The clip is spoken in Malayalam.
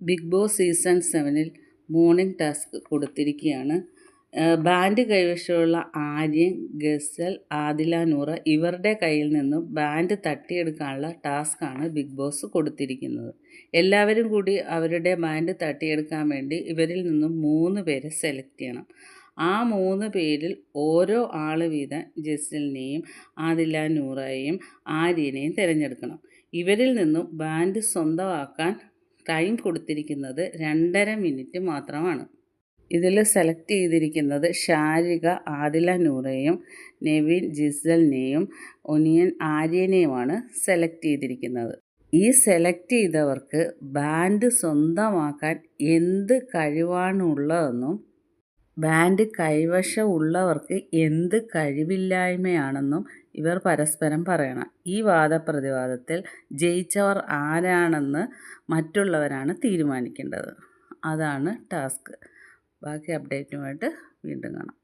ബിഗ് ബോസ് സീസൺ സെവനിൽ മോർണിംഗ് ടാസ്ക് കൊടുത്തിരിക്കുകയാണ്. ബാൻഡ് കൈവശമുള്ള ആര്യൻ ഗസൽ ആദില നൂറ ഇവരുടെ കയ്യിൽ നിന്നും ബാൻഡ് തട്ടിയെടുക്കാനുള്ള ടാസ്ക്കാണ് ബിഗ് ബോസ് കൊടുത്തിരിക്കുന്നത്. എല്ലാവരും കൂടി അവരുടെ ബാൻഡ് തട്ടിയെടുക്കാൻ വേണ്ടി ഇവരിൽ നിന്നും മൂന്ന് പേരെ സെലക്ട് ചെയ്യണം. ആ മൂന്ന് പേരിൽ ഓരോ ആൾ വീതം ജസലിനെയും ആദില നൂറയെയും ആര്യനെയും തിരഞ്ഞെടുക്കണം. ഇവരിൽ നിന്നും ബാൻഡ് സ്വന്തമാക്കാൻ ടൈം കൊടുത്തിരിക്കുന്നത് രണ്ടര മിനിറ്റ് മാത്രമാണ്. ഇതിൽ സെലക്ട് ചെയ്തിരിക്കുന്നത് ഷാരിക ആദില നൂറയും നെവിൻ ജിസലിനെയും ഒനിയൻ ആര്യനെയുമാണ് സെലക്ട് ചെയ്തിരിക്കുന്നത്. ഈ സെലക്ട് ചെയ്തവർക്ക് ബാൻഡ് സ്വന്തമാക്കാൻ എന്ത് കഴിവാണുള്ളതെന്നും ബാൻഡ് കൈവശം ഉള്ളവർക്ക് എന്ത് കഴിവില്ലായ്മയാണെന്നും ഇവർ പരസ്പരം പറയണം. ഈ വാദപ്രതിവാദത്തിൽ ജയിച്ചവർ ആരാണെന്ന് മറ്റുള്ളവരാണ് തീരുമാനിക്കേണ്ടത്. അതാണ് ടാസ്ക്. ബാക്കി അപ്ഡേറ്റുമായിട്ട് വീണ്ടും കാണാം.